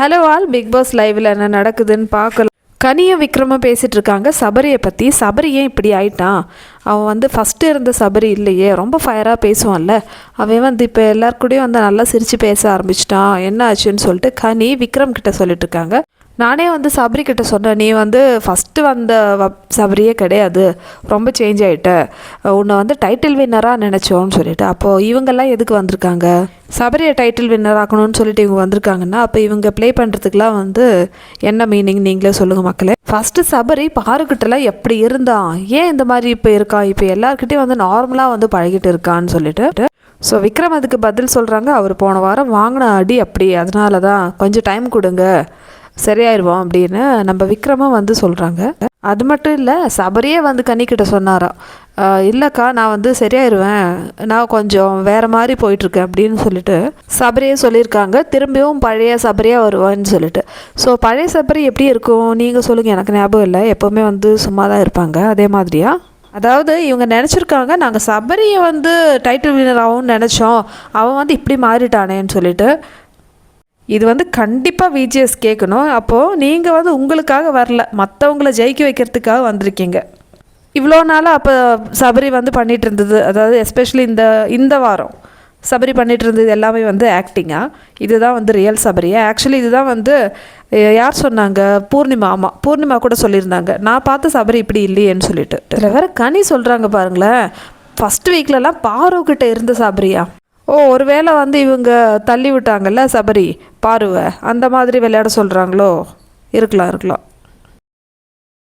Hello all big pass லைவில் என்ன நடக்குதுன்னு பார்க்கலாம். கனியும் விக்ரமும் பேசிகிட்டு இருக்காங்க. சபரியை பற்றி சபரி ஏன் இப்படி ஆயிட்டான் அவன் வந்து ஃபஸ்ட்டு இருந்த சபரி இல்லையே. ரொம்ப ஃபயராக பேசுவான்ல. அவன் வந்து இப்போ எல்லாருக்கூடயும் வந்து நல்லா சிரித்து பேச ஆரம்பிச்சிட்டான். என்ன ஆச்சுன்னு சொல்லிட்டு கனி விக்ரம் கிட்ட சொல்லிட்டு இருக்காங்க. நானே வந்து சபரி கிட்ட சொன்னேன் நீ வந்து ஃபஸ்ட்டு வந்த சபரியே கிடையாது. ரொம்ப சேஞ்ச் ஆகிட்ட உன்னை வந்து டைட்டில் வின்னராக நினச்சோன்னு சொல்லிட்டு. அப்போது இவங்கெல்லாம் எதுக்கு வந்திருக்காங்க? சபரியை டைட்டில் வின்னர் ஆக்கணும்னு சொல்லிட்டு இவங்க வந்திருக்காங்கன்னா அப்போ இவங்க ப்ளே பண்ணுறதுக்குலாம் வந்து என்ன மீனிங் நீங்களே சொல்லுங்கள் மக்களே. ஃபஸ்ட்டு சபரி பாருக்கிட்டலாம் எப்படி இருந்தான்? ஏன் இந்த மாதிரி இப்போ இருக்கான் இப்போ எல்லாருக்கிட்டையும் வந்து நார்மலாக வந்து பழகிட்டு இருக்கான்னு சொல்லிட்டு. ஸோ விக்ரம் அதுக்கு பதில் சொல்கிறாங்க அவர் போன வாரம் வாங்கின அடி அப்படி. அதனால தான் கொஞ்சம் டைம் கொடுங்க. சரியாயிருவோம் அப்படின்னு நம்ம விக்ரமும் வந்து சொல்கிறாங்க அது மட்டும் இல்லை சபரியே வந்து கன்னிக்கிட்ட சொன்னாராம் இல்லைக்கா நான் வந்து சரியாயிருவேன். நான் கொஞ்சம் வேறு மாதிரி போயிட்டுருக்கேன் அப்படின்னு சொல்லிட்டு சபரியே சொல்லியிருக்காங்க. திரும்பியும் பழைய சபரியாக வருவான்னு சொல்லிட்டு. ஸோ பழைய சபரி எப்படி இருக்கும்? நீங்கள் சொல்லுங்கள் எனக்கு ஞாபகம் இல்லை. எப்போவுமே வந்து சும்மா தான் இருப்பாங்க. அதே மாதிரியா? அதாவது இவங்க நினச்சிருக்காங்க நாங்கள் சபரியை வந்து டைட்டில் வினர் ஆகும்னு நினச்சோம். அவன் வந்து இப்படி மாறிட்டானேன்னு சொல்லிட்டு. இது வந்து கண்டிப்பாக விஜிஎஸ் கேட்கணும். அப்போது நீங்கள் வந்து உங்களுக்காக வரல. மற்றவங்களை ஜெயிக்க வைக்கிறதுக்காக வந்திருக்கீங்க. இவ்வளோ நாளாக அப்போ சபரி வந்து பண்ணிகிட்டு இருந்தது. அதாவது எஸ்பெஷலி இந்த இந்த வாரம் சபரி பண்ணிகிட்டு இருந்தது எல்லாமே வந்து ஆக்டிங்காக இதுதான் வந்து ரியல் சபரியா ஆக்சுவலி இதுதான் வந்து யார் சொன்னாங்க? பூர்ணிமா ஆமாம் பூர்ணிமா கூட சொல்லியிருந்தாங்க. நான் பார்த்த சபரி இப்படி இல்லையேன்னு சொல்லிட்டு. இதில் கனி சொல்கிறாங்க பாருங்களேன். ஃபஸ்ட் வீக்லலாம் கிட்டே இருந்த சபரியா? ஓ ஒருவேளை வந்து இவங்க தள்ளி விட்டாங்கல்ல சபரி பாருவை அந்த மாதிரி விளையாட சொல்கிறாங்களோ இருக்கலாம் இருக்கலாம்.